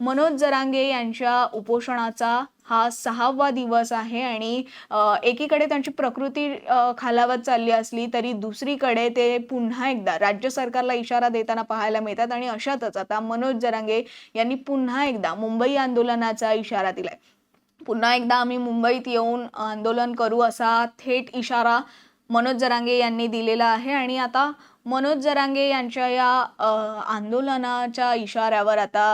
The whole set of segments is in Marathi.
मनोज जरांगे यांच्या उपोषणाचा हा सहावा दिवस आहे आणि एकीकडे त्यांची प्रकृती खालावत चालली असली तरी दुसरीकडे ते पुन्हा एकदा राज्य सरकारला इशारा देताना पाहायला मिळतात आणि अशातच आता मनोज जरांगे यांनी पुन्हा एकदा मुंबई आंदोलनाचा इशारा दिलाय. पुन्हा एकदा आम्ही मुंबईत येऊन आंदोलन करू असा थेट इशारा मनोज जरांगे यांनी दिलेला आहे आणि आता मनोज जरांगे यांच्या या आंदोलनाच्या इशाऱ्यावर आता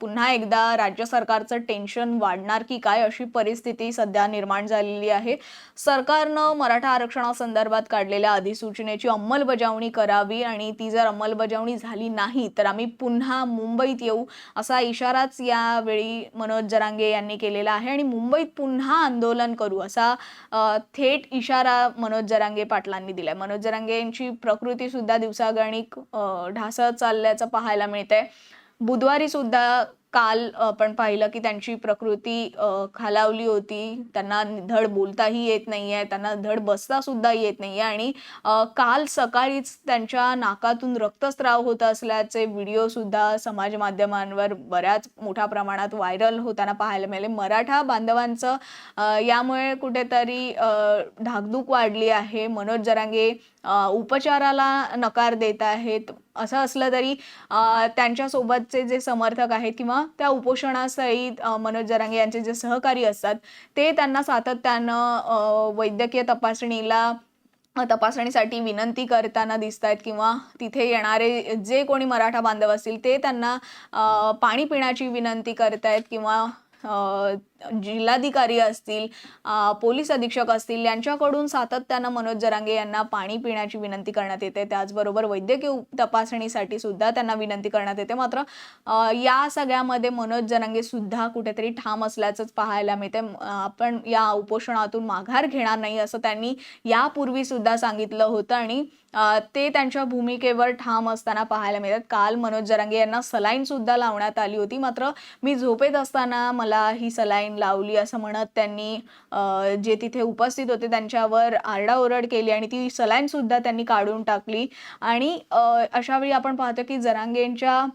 पुन्हा एकदा राज्य सरकारचं टेन्शन वाढणार की काय अशी परिस्थिती सध्या निर्माण झालेली आहे. सरकारनं मराठा आरक्षणासंदर्भात काढलेल्या अधिसूचनेची अंमलबजावणी करावी आणि ती जर अंमलबजावणी झाली नाही तर आम्ही पुन्हा मुंबईत येऊ असा इशाराच यावेळी मनोज जरांगे यांनी केलेला आहे. आणि मुंबईत पुन्हा आंदोलन करू असा थेट इशारा मनोज जरांगे पाटलांनी दिलाय. मनोज जरांगे यांची प्रकृतीसुद्धा दिवसागणिक ढासळत चालल्याचं पाहायला मिळतंय. बुधवारी सुद्धा काल आपण पाहिलं की त्यांची प्रकृती खालावली होती. त्यांना धड बोलताही येत नाही आहे त्यांना धड बसता सुद्धा येत आहे आणि काल सकाळीच त्यांच्या नाकातून रक्तस्राव होत असल्याचे व्हिडिओ सुद्धा समाज माध्यमांवर बऱ्याच मोठ्या प्रमाणात व्हायरल होताना पाहायला मिळाले. मराठा बांधवांचं यामुळे कुठेतरी धाकधूक वाढली आहे. मनोज जरांगे उपचाराला नकार देत आहेत. असं असलं तरी त्यांच्यासोबतचे जे समर्थक आहेत किंवा त्या उपोषणासहित मनोज जरांगे यांचे जे सहकारी असतात ते त्यांना सातत्यानं वैद्यकीय तपासणीला तपासणीसाठी विनंती करताना दिसत आहेत किंवा तिथे येणारे जे कोणी मराठा बांधव असतील ते त्यांना पाणी पिण्याची विनंती करतायत किंवा जिल्हाधिकारी असतील पोलीस अधीक्षक असतील यांच्याकडून सातत्यानं मनोज जरांगे यांना पाणी पिण्याची विनंती करण्यात येते. त्याचबरोबर वैद्यकीय तपासणीसाठी सुद्धा त्यांना विनंती करण्यात येते. मात्र या सगळ्यामध्ये मनोज जरांगे सुद्धा कुठेतरी ठाम असल्याचंच पाहायला मिळते. आपण या उपोषणातून माघार घेणार नाही असं त्यांनी यापूर्वी सुद्धा सांगितलं होतं आणि ते त्यांच्या भूमिकेवर ठाम असताना पाहायला मिळतात. काल मनोज जरांगे यांना सलाईन सुद्धा लावण्यात आली होती. मात्र मी झोपेत असताना मला ही सलाईन लावली असं म्हणत त्यांनी जे तिथे उपस्थित होते त्यांच्यावर आरडाओरड केली आणि ती सलाईन सुद्धा त्यांनी काढून टाकली. आणि अशावेळी आपण पाहतो की जरांगेंच्या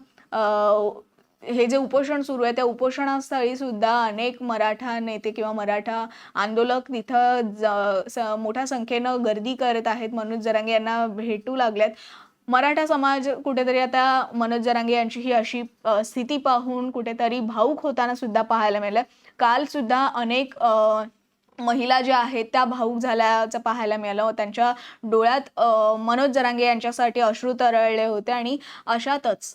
हे जे उपोषण सुरू आहे त्या उपोषणास्थळी सुद्धा अनेक मराठा नेते किंवा मराठा आंदोलक तिथं ज- स- मोठ्या संख्येनं गर्दी करत आहेत. मनोज जरांगे यांना भेटू लागल्यात. मराठा समाज कुठेतरी आता मनोज जरांगे यांची ही अशी स्थिती पाहून कुठेतरी भाऊक होताना सुद्धा पाहायला मिळालं. काल सुद्धा अनेक महिला ज्या आहेत त्या भाऊक झाल्याचं पाहायला मिळालं. त्यांच्या डोळ्यात मनोज जरांगे यांच्यासाठी अश्रू तरळले होते आणि अशातच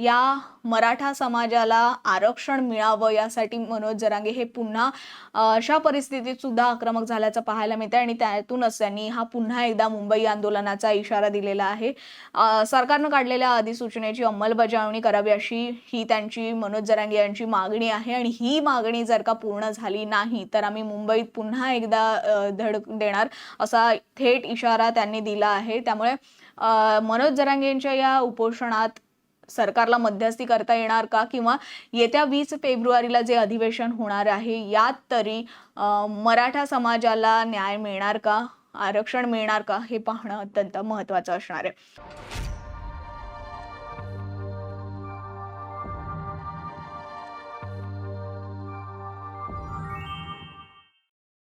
या मराठा समाजाला आरक्षण मिळावं यासाठी मनोज जरांगे हे पुन्हा अशा परिस्थितीत सुद्धा आक्रमक झाल्याचं पाहायला मिळतं आणि त्यातूनच त्यांनी हा पुन्हा एकदा मुंबई आंदोलनाचा इशारा दिलेला आहे. सरकारनं काढलेल्या अधिसूचनेची अंमलबजावणी करावी अशी ही त्यांची मनोज जरांगे यांची मागणी आहे आणि ही मागणी जर का पूर्ण झाली नाही तर आम्ही मुंबईत पुन्हा पुन्हा एकदा धडक देणार असा थेट इशारा त्यांनी दिला आहे. त्यामुळे मनोज जरांगेंच्या या उपोषणात सरकारला मध्यस्थी करता येणार का? किंवा येत्या वीस फेब्रुवारीला जे अधिवेशन होणार आहे यात तरी मराठा समाजाला न्याय मिळणार का? आरक्षण मिळणार का? हे पाहणं अत्यंत महत्त्वाचं असणार आहे.